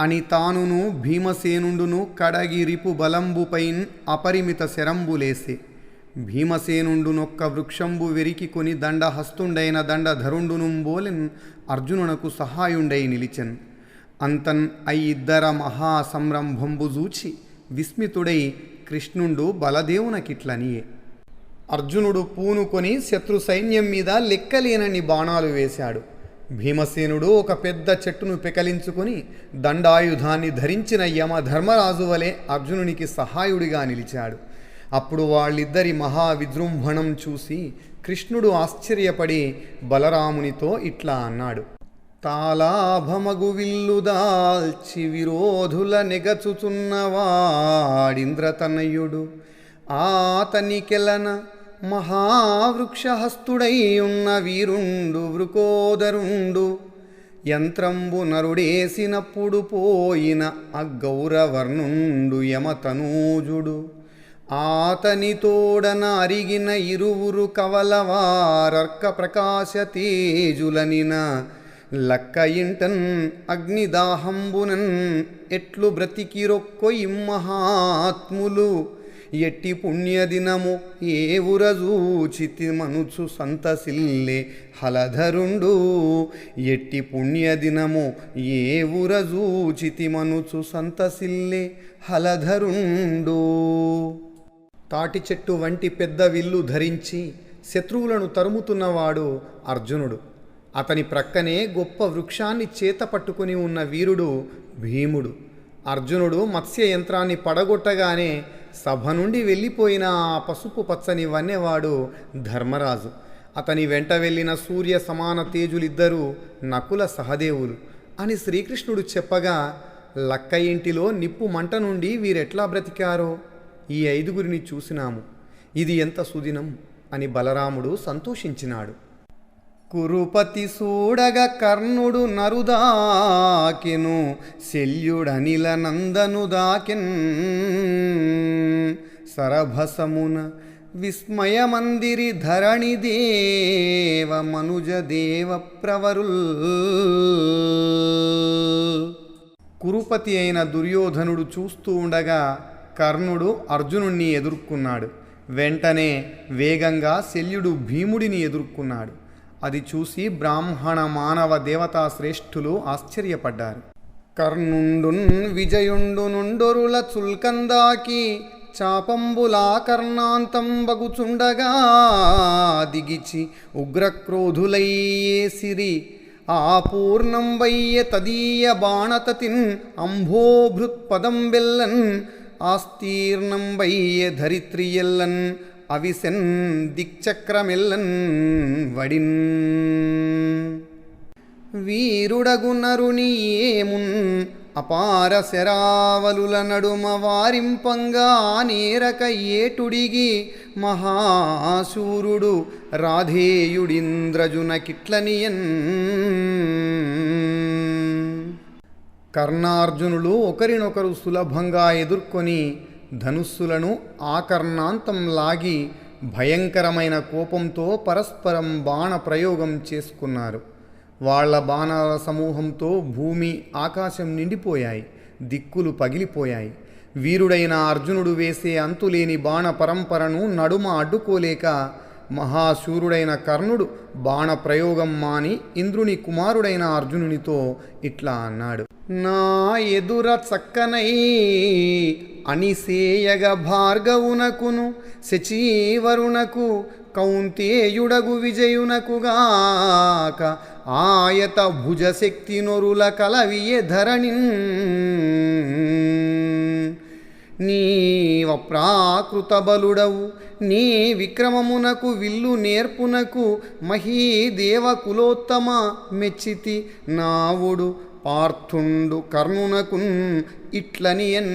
అని తానును భీమసేనుండును కడగిరిపు బలంబుపైన్ అపరిమిత శరంబులేసే. భీమసేనుండునొక్క వృక్షంబు వెరికి కొని దండహస్తుండైన దండధరుండునుంబోలెన్ అర్జునునకు సహాయుండై నిలిచెన్. అంతన్ అయిద్దర మహాసంరంభంబు జూచి విస్మితుడై కృష్ణుండు బలదేవునకిట్లనియే. అర్జునుడు పూనుకొని శత్రు సైన్యం మీద లెక్కలేనని బాణాలు వేశాడు. భీమసేనుడు ఒక పెద్ద చెట్టును పెకలించుకొని దండాయుధాన్ని ధరించిన యమ ధర్మరాజు వలె అర్జునునికి సహాయుడిగా నిలిచాడు. అప్పుడు వాళ్ళిద్దరి మహా విజృంభణం చూసి కృష్ణుడు ఆశ్చర్యపడి బలరామునితో ఇట్లా అన్నాడు. తాలాభమగు విల్లుదాల్చి విరోధుల నెగచుచున్నవాడింద్రతనయుడు ఆతనికెలన మహావృక్షహస్తుడై ఉన్న వీరుండు వృకోదరుండు. యంత్రంబు నరుడేసినప్పుడు పోయిన అగౌరవర్ణుండు యమతనూజుడు. ఆతని తోడన అరిగిన ఇరువురు కవలవారర్క ప్రకాశ తేజులనిన లక్క ఇంటన్ అగ్నిదాహంబునన్ ఎట్లు బ్రతికిరొక్కో ఇమ్మహాత్ములు. ఎట్టి పుణ్యదినము ఏ ఉరజూచితి మనుచు సంతసిల్లే హలధరుండు. ఎట్టి పుణ్యదినము ఏ ఉరజూచితి మనుచు సంతసిల్లే హలధరుండు. తాటి చెట్టు వంటి పెద్ద విల్లు ధరించి శత్రువులను తరుముతున్నవాడు అర్జునుడు. అతని ప్రక్కనే గొప్ప వృక్షాన్ని చేత పట్టుకుని ఉన్న వీరుడు భీముడు. అర్జునుడు మత్స్య యంత్రాన్ని పడగొట్టగానే సభ నుండి వెళ్ళిపోయిన ఆ పసుపు పచ్చని వన్నెవాడు ధర్మరాజు. అతని వెంట వెళ్ళిన సూర్య సమాన తేజులిద్దరూ నకుల సహదేవులు అని శ్రీకృష్ణుడు చెప్పగా లక్క ఇంటిలో నిప్పు మంట నుండి వీరెట్లా బ్రతికారో? ఈ ఐదుగురిని చూసినాము. ఇది ఎంత సుదినం? అని బలరాముడు సంతోషించినాడు. కురుపతి సూడగ కర్ణుడు నరుదాకిను శల్యుడనిల నందను దాకెన్. సరభసమున విస్మయమందిరి ధరణి దేవ మనుజ దేవ ప్రవరుల్. కురుపతి అయిన దుర్యోధనుడు చూస్తూ ఉండగా కర్ణుడు అర్జునుణ్ణి ఎదుర్కొన్నాడు. వెంటనే వేగంగా శల్యుడు భీముడిని ఎదుర్కొన్నాడు. అది చూసి బ్రాహ్మణ మానవ దేవతా శ్రేష్ఠులు ఆశ్చర్యపడ్డారు. కర్ణుండున్ విజయుండు నుండొరుల చుల్కందాకి చాపంబులా కర్ణాంతం బగుచుండగా దిగిచి ఉగ్రక్రోధులయ్యేసిరి ఆ పూర్ణం వయ్య తదీయ బాణతతిన్ అంభోభృత్పదం వెల్లన్ ఆస్తీర్ణం వయ్య ధరిత్రియల్లన్ అవిసెన్ దిక్చక్రమెల్లన్ వడిన్. వీరుడగునరుని ఏమున్ అపార శరావలుల నడుమ వారింపంగా నేరక ఏటుడిగి మహాశూరుడు రాధేయుడింద్రజున కిట్లనియన్ కర్ణార్జునులు ఒకరినొకరు సులభంగా ఎదుర్కొని ధనుస్సులను ఆకర్ణాంతం లాగి భయంకరమైన కోపంతో పరస్పరం బాణ ప్రయోగం చేసుకున్నారు. వాళ్ళ బాణాల సమూహంతో భూమి ఆకాశం నిండిపోయాయి దిక్కులు పగిలిపోయాయి. వీరుడైన అర్జునుడు వేసే అంతులేని బాణ పరంపరను నడుమ అడ్డుకోలేక మహాశూరుడైన కర్ణుడు బాణప్రయోగం మాని ఇంద్రుని కుమారుడైన అర్జునునితో ఇట్లా అన్నాడు. నా ఎదుర చక్కనై అనిసేయగ భార్గవునకును శచీవరునకు కౌంతేయుడగు విజయునకుగాక ఆయత భుజశక్తి నొరుల కలవియ ధరణిన్ నీవ ప్రాకృత బలుడవు నీ విక్రమమునకు విల్లు నేర్పునకు మహీదేవ కులోత్తమ మెచ్చితి నావుడు పార్థుండు కర్ణునకున్ ఇట్లనియన్.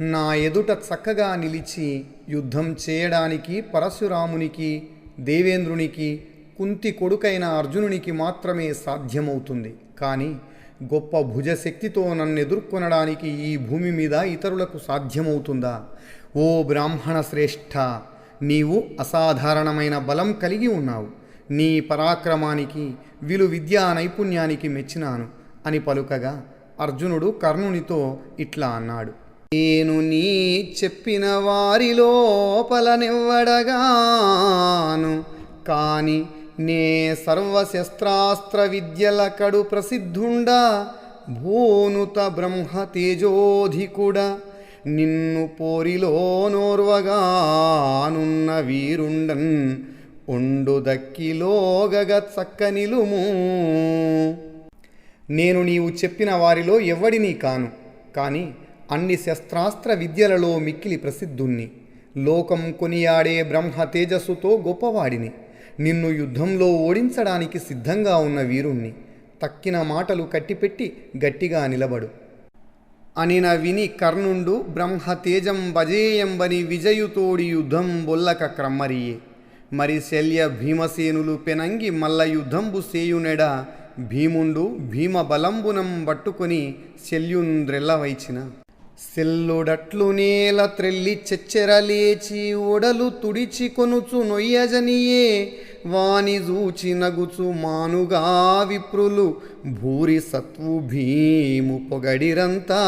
నా ఎదుట చక్కగా నిలిచి యుద్ధం చేయడానికి పరశురామునికి దేవేంద్రునికి కుంతి కొడుకైన అర్జునునికి మాత్రమే సాధ్యమవుతుంది. కానీ గొప్ప భుజశక్తితో నన్ను ఎదుర్కొనడానికి ఈ భూమి మీద ఇతరులకు సాధ్యమవుతుందా? ఓ బ్రాహ్మణ శ్రేష్ఠ నీవు అసాధారణమైన బలం కలిగి ఉన్నావు. నీ పరాక్రమానికి విలు విద్యా నైపుణ్యానికి మెచ్చినాను అని పలుకగా అర్జునుడు కర్ణునితో ఇట్లా అన్నాడు. నేను నీ చెప్పిన వారిలోపలనివ్వడగాను కానీ నే సర్వశస్త్రాస్త్ర విద్యల కడు ప్రసిద్ధుండా భూనుత బ్రహ్మ తేజోధికుడ నిన్ను పోరిలో నోర్వగానున్న వీరుండన్ ఉండు దక్కిలోగగ చక్కనిలుము. నేను నీవు చెప్పిన వారిలో ఎవడిని కాను కానీ అన్ని శస్త్రాస్త్ర విద్యలలో మిక్కిలి ప్రసిద్ధుణ్ణి. లోకం కొనియాడే బ్రహ్మ తేజస్సుతో గొప్పవాడిని. నిన్ను యుద్ధంలో ఓడించడానికి సిద్ధంగా ఉన్న వీరుణ్ణి. తక్కిన మాటలు కట్టిపెట్టి గట్టిగా నిలబడు. అనిన విని కర్ణుండు బ్రహ్మ తేజం భజేయంబని విజయుతోడి యుద్ధం బొల్లక క్రమ్మరియే. మరి శల్య భీమసేనులు పెనంగి మల్ల యుద్ధంబు సేయునెడ భీముండు భీమ బలంబునం పట్టుకొని శల్యుంద్రెల్లవైచిన సెల్లుడట్లు నేల త్రెల్లి చెచ్చెరలేచి ఒడలు తుడిచి కొనుచు నొయ్యజనియే. వాని జూచి నగుచు మానుగా విప్రులు భూరి సత్వు భీము పొగడిరంతా.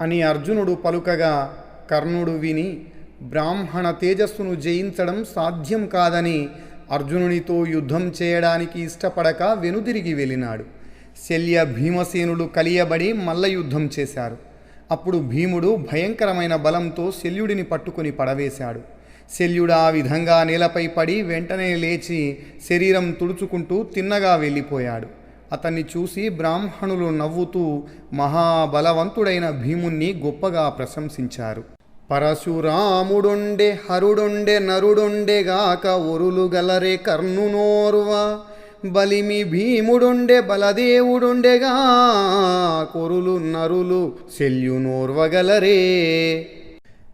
అని అర్జునుడు పలుకగా కర్ణుడు విని బ్రాహ్మణ తేజస్సును జయించడం సాధ్యం కాదని అర్జునునితో యుద్ధం చేయడానికి ఇష్టపడక వెనుదిరిగి వెళ్ళినాడు. శల్య భీమసేనులు కలియబడి మల్ల యుద్ధం చేశారు. అప్పుడు భీముడు భయంకరమైన బలంతో శల్యుడిని పట్టుకొని పడవేశాడు. శల్యుడు ఆ విధంగా నేలపై పడి వెంటనే లేచి శరీరం తుడుచుకుంటూ తిన్నగా వెళ్ళిపోయాడు. అతన్ని చూసి బ్రాహ్మణులు నవ్వుతూ మహాబలవంతుడైన భీముణ్ణి గొప్పగా ప్రశంసించారు. పరశురాముడుండే హరుడుండే నరుడుండెగాక ఒరులు గలరే కర్ణునోర్వ. బలిమి భీముడుండే బలదేవుడుండెగా కొరులు నరులు శల్యునోర్వగలరే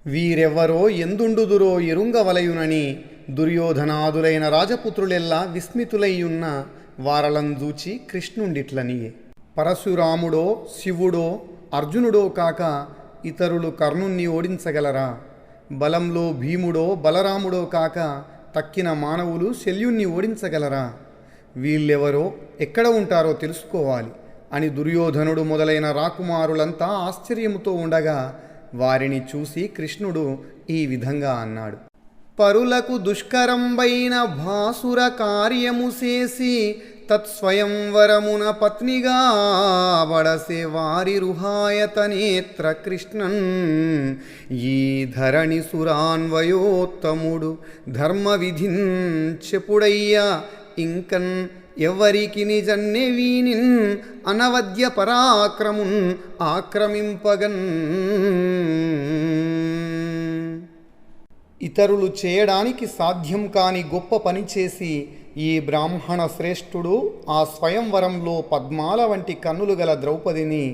వీరెవ్వరో ఎందుండుదురో ఎరుంగవలయునని దుర్యోధనాదులైన రాజపుత్రులెల్లా విస్మితులయ్యున్న వారలందూచి కృష్ణుండిట్లనియే. పరశురాముడో శివుడో అర్జునుడో కాక ఇతరులు కర్ణుణ్ణి ఓడించగలరా? బలంలో భీముడో బలరాముడో కాక తక్కిన మానవులు శల్యుణ్ణి ఓడించగలరా? వీళ్ళెవరో ఎక్కడ ఉంటారో తెలుసుకోవాలి అని దుర్యోధనుడు మొదలైన రాకుమారులంతా ఆశ్చర్యముతో ఉండగా వారిని చూసి కృష్ణుడు ఈ విధంగా అన్నాడు. పరులకు దుష్కరంబైన భాసుర కార్యము చేసి తత్స్వయంవరమున పత్నిగా వడసే వారి రుహాయత నేత్ర కృష్ణన్. ఈ ధరణి సురాన్వయోత్తముడు ధర్మ విధిన్ చెప్పుడయ్యా ఇంకన్ ఎవరికి నిజన్నే వీనిన్ అనవద్య పరాక్రమున్ ఆక్రమింపగన్. ఇతరులు చేయడానికి సాధ్యం కాని గొప్ప పని చేసి ఈ బ్రాహ్మణ శ్రేష్ఠుడు ఆ స్వయంవరంలో పద్మాల వంటి కన్నులు గల ద్రౌపదిని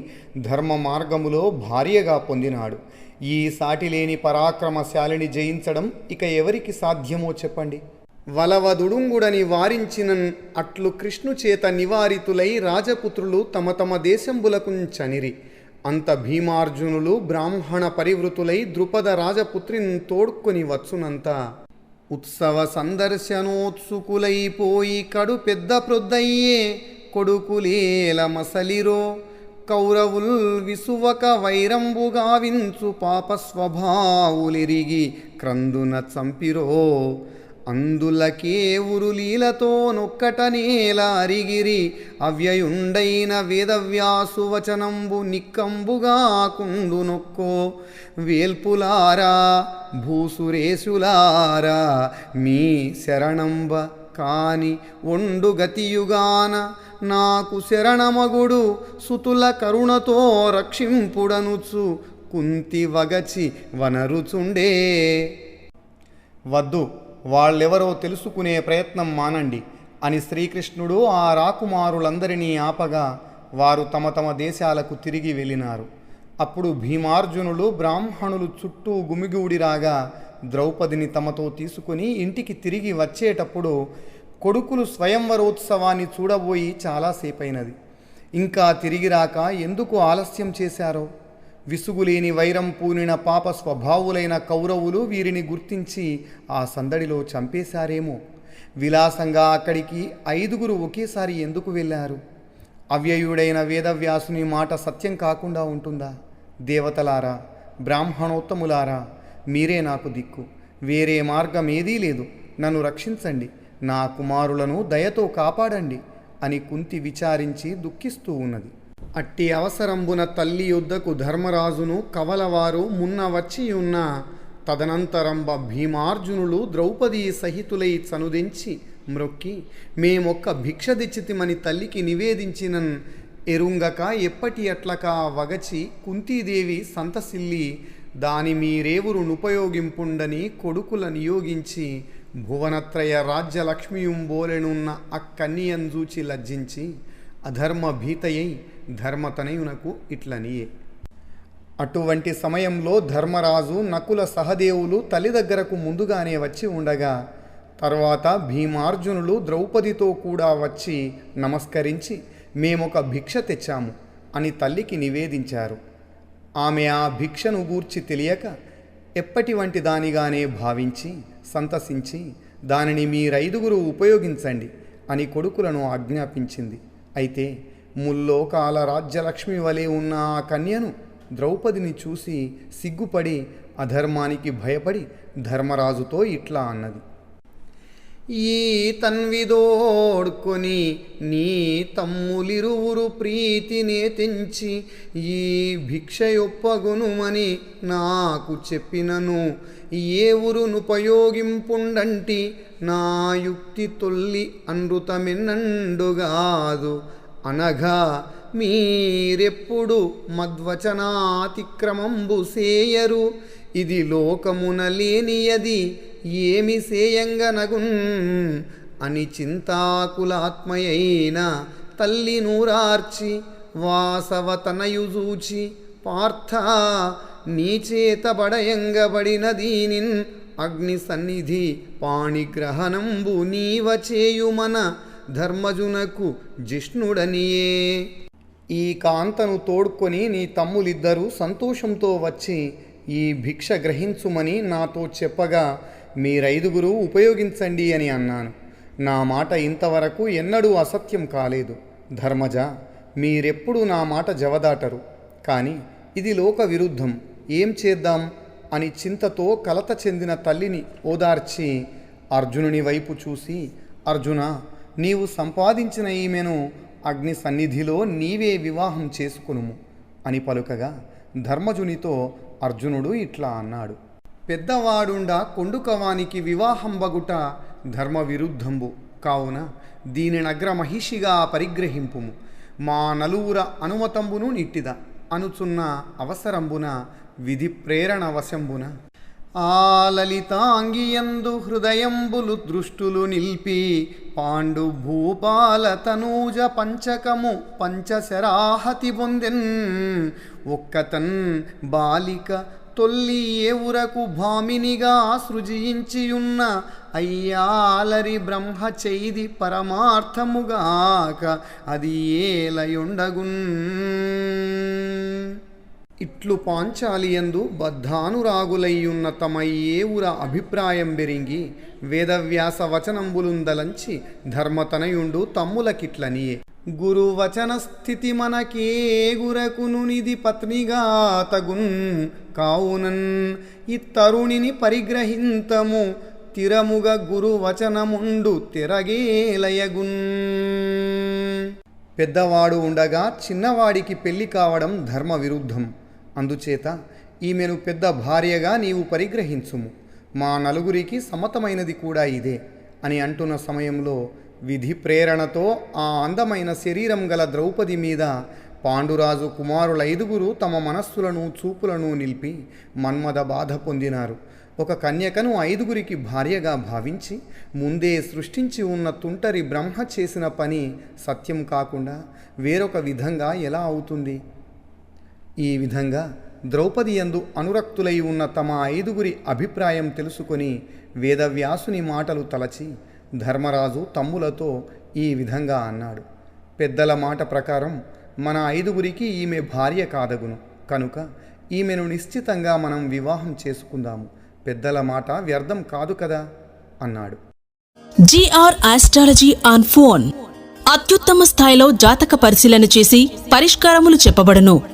ధర్మ మార్గములో భార్యగా పొందినాడు. ఈ సాటిలేని పరాక్రమశాలిని జయించడం ఇక ఎవరికి సాధ్యమో చెప్పండి. వలవదుడుంగుడని వారించినన్ అట్లు కృష్ణు చేత నివారితులై రాజపుత్రులు తమ తమ దేశంబులకుంచనిరి అంత భీమార్జునులు బ్రాహ్మణ పరివృతులై ద్రుపద రాజపుత్రిని తోడ్కొని వచ్చునంత. ఉత్సవ సందర్శనోత్సుకులైపోయి కడు పెద్ద ప్రొద్దయ్యే కొడుకులేల మసలిరో. కౌరవుల్ విసువక వైరంబుగావించు పాప స్వభావులిరిగి క్రందున చంపిరో. అందులకే ఉరులీలతో నొక్కట నేల అరిగిరి అవ్యయుండైన వేదవ్యాసు వచనంబు నిక్కంబుగా కుండు నొక్కో. వేల్పులారా భూసురేశులారా మీ శరణంబ కాని ఒండు గతియుగాన నాకు శరణమగుడు సుతుల కరుణతో రక్షింపుడనుచు కుంతి వగచి వనరుచుండే. వద్దు. వాళ్ళెవరో తెలుసుకునే ప్రయత్నం మానండి. అని శ్రీకృష్ణుడు ఆ రాకుమారులందరినీ ఆపగా వారు తమ తమ దేశాలకు తిరిగి వెళ్ళినారు. అప్పుడు భీమార్జునులు బ్రాహ్మణులు చుట్టూ గుమిగూడిరాగా ద్రౌపదిని తమతో తీసుకుని ఇంటికి తిరిగి వచ్చేటప్పుడు కొడుకులు స్వయంవరోత్సవాన్ని చూడబోయి చాలాసేపైనది ఇంకా తిరిగి రాక ఎందుకు ఆలస్యం చేశారో? విసుగులేని వైరం పూనిన పాప స్వభావులైన కౌరవులు వీరిని గుర్తించి ఆ సందడిలో చంపేశారేమో. విలాసంగా అక్కడికి ఐదుగురు ఒకేసారి ఎందుకు వెళ్ళారు? అవ్యయుడైన వేదవ్యాసుని మాట సత్యం కాకుండా ఉంటుందా? దేవతలారా బ్రాహ్మణోత్తములారా మీరే నాకు దిక్కు. వేరే మార్గం ఏదీ లేదు. నన్ను రక్షించండి. నా కుమారులను దయతో కాపాడండి అని కుంతి విచారించి దుఃఖిస్తూ ఉన్నది. అట్టి అవసరంబున తల్లి యుద్ధకు ధర్మరాజును కవలవారు మున్న వచ్చి ఉన్న తదనంతరంబ భీమార్జునులు ద్రౌపదీ సహితులై చనుదించి మ్రొక్కి మేమొక్క భిక్ష తెచ్చితిమని తల్లికి నివేదించినన్ ఎరుంగక ఎప్పటి అట్లకా వగచి కుంతీదేవి సంతసిల్లి దాని మీరేవురు నుపయోగింపుండని కొడుకుల నియోగించి భువనత్రయ రాజ్యలక్ష్మియుంబోలెనున్న అక్కన్నియంజూచి లజ్జించి అధర్మ భీతయై ధర్మతనయునకు ఇట్లనియే. అటువంటి సమయంలో ధర్మరాజు నకుల సహదేవులు తల్లి దగ్గరకు ముందుగానే వచ్చి ఉండగా తర్వాత భీమార్జునులు ద్రౌపదితో కూడా వచ్చి నమస్కరించి మేమొక భిక్ష తెచ్చాము అని తల్లికి నివేదించారు. ఆమె ఆ భిక్షను గూర్చి తెలియక ఎప్పటి వంటి దానిగానే భావించి సంతసించి దానిని మీరైదుగురు ఉపయోగించండి అని కొడుకులను ఆజ్ఞాపించింది. అయితే ముల్లోకాల రాజ్యలక్ష్మి వలె ఉన్న ఆ కన్యను ద్రౌపదిని చూసి సిగ్గుపడి అధర్మానికి భయపడి ధర్మరాజుతో ఇట్లా అన్నది. ఈ తన్విదోడ్కొని నీ తమ్ములిరువురు ప్రీతినే తెంచి ఈ భిక్షయొప్పగునుమని నాకు చెప్పినను. ఏ ఊరునుపయోగింపుండంటి నా యుక్తి తొల్లి అనృతమెన్నండుగాదు అనగా మీరెప్పుడు మద్వచనాతిక్రమంబు సేయరు? ఇది లోకమున లేనియది ఏమి సేయంగనగున్? అని చింతాకులాత్మయైన తల్లి నూరార్చి వాసవతనయుజూచి పార్థ నీచేత బడయంగబడిన దీనిన్ అగ్ని సన్నిధి పాణిగ్రహణంబు నీవ చేయుమన ధర్మజునకు జిష్ణుడనియే. ఈ కాంతను తోడ్కొని నీ తమ్ములిద్దరూ సంతోషంతో వచ్చి ఈ భిక్ష గ్రహించుమని నాతో చెప్పగా మీరైదుగురు ఉపయోగించండి అని అన్నాను. నా మాట ఇంతవరకు ఎన్నడూ అసత్యం కాలేదు. ధర్మజ మీరెప్పుడు నా మాట జవదాటరు. కానీ ఇది లోక విరుద్ధం. ఏం చేద్దాం? అని చింతతో కలత చెందిన తల్లిని ఓదార్చి అర్జునుని వైపు చూసి అర్జున నీవు సంపాదించిన ఈమెను అగ్ని సన్నిధిలో నీవే వివాహం చేసుకునుము అని పలుకగా ధర్మజునితో అర్జునుడు ఇట్లా అన్నాడు. పెద్దవాడుండ కొండుకవానికి వివాహం బగుట ధర్మ విరుద్ధంబు కావున దీనినగ్ర మహిషిగా పరిగ్రహింపుము. మా నలువుర అనుమతంబును నిట్టిద. అనుచున్న అవసరంబున విధి ప్రేరణ వశంబున ఆ లలితాంగియందు హృదయంబులు దృష్టులు నిల్పి పాండు భూపాల తనూజ పంచకము పంచశరాహతి పొందెన్ ఒక్కతన్ బాలిక తొల్లి ఏవురకు భామినిగా సృజించియున్న అయ్యాలరి బ్రహ్మ చైది పరమార్థముగాక అది ఏలయుండగున్. ఇట్లు పాంచాలియందు బద్ధానురాగులయ్యున్న తమ ఏవుర అభిప్రాయం బెరింగి వేదవ్యాస వచనంబులుందలంచి ధర్మతనయుండు తమ్ములకిట్లనియే. గురువచన స్థితి మనకే గురకును నిధి పత్నిగా తగున్ కావునన్. ఇత్తరుణిని పరిగ్రహింతము తిరముగ గురువచనముండు తిరగేలయగున్. పెద్దవాడు ఉండగా చిన్నవాడికి పెళ్ళి కావడం ధర్మ విరుద్ధం అందుచేత ఈమెను పెద్ద భార్యగా నీవు పరిగ్రహించుము. మా నలుగురికి సమ్మతమైనది కూడా ఇదే అని అంటున్న సమయంలో విధి ప్రేరణతో ఆ అందమైన శరీరం గల ద్రౌపది మీద పాండురాజు కుమారుల ఐదుగురు తమ మనస్సులను చూపులను నిలిపి మన్మద బాధ పొందినారు. ఒక కన్యకను ఐదుగురికి భార్యగా భావించి ముందే సృష్టించి ఉన్న తుంటరి బ్రహ్మ చేసిన పని సత్యం కాకుండా వేరొక విధంగా ఎలా అవుతుంది? ఈ విధంగా ద్రౌపది యందు అనురక్తులై ఉన్న తమ ఐదుగురి అభిప్రాయం తెలుసుకొని వేదవ్యాసుని మాటలు తలచి ధర్మరాజు తమ్ములతో ఈ విధంగా అన్నాడు. పెద్దల మాట ప్రకారం మన ఐదుగురికి ఈమె భార్య కాదగును. కనుక ఈమెను నిశ్చితంగా మనం వివాహం చేసుకుందాము. పెద్దల మాట వ్యర్థం కాదు కదా అన్నాడు. జీఆర్ ఆస్ట్రాలజీ ఆన్ ఫోన్ అత్యుత్తమ స్థాయిలో జాతక పరిశీలన చేసి పరిష్కారములు చెప్పబడను.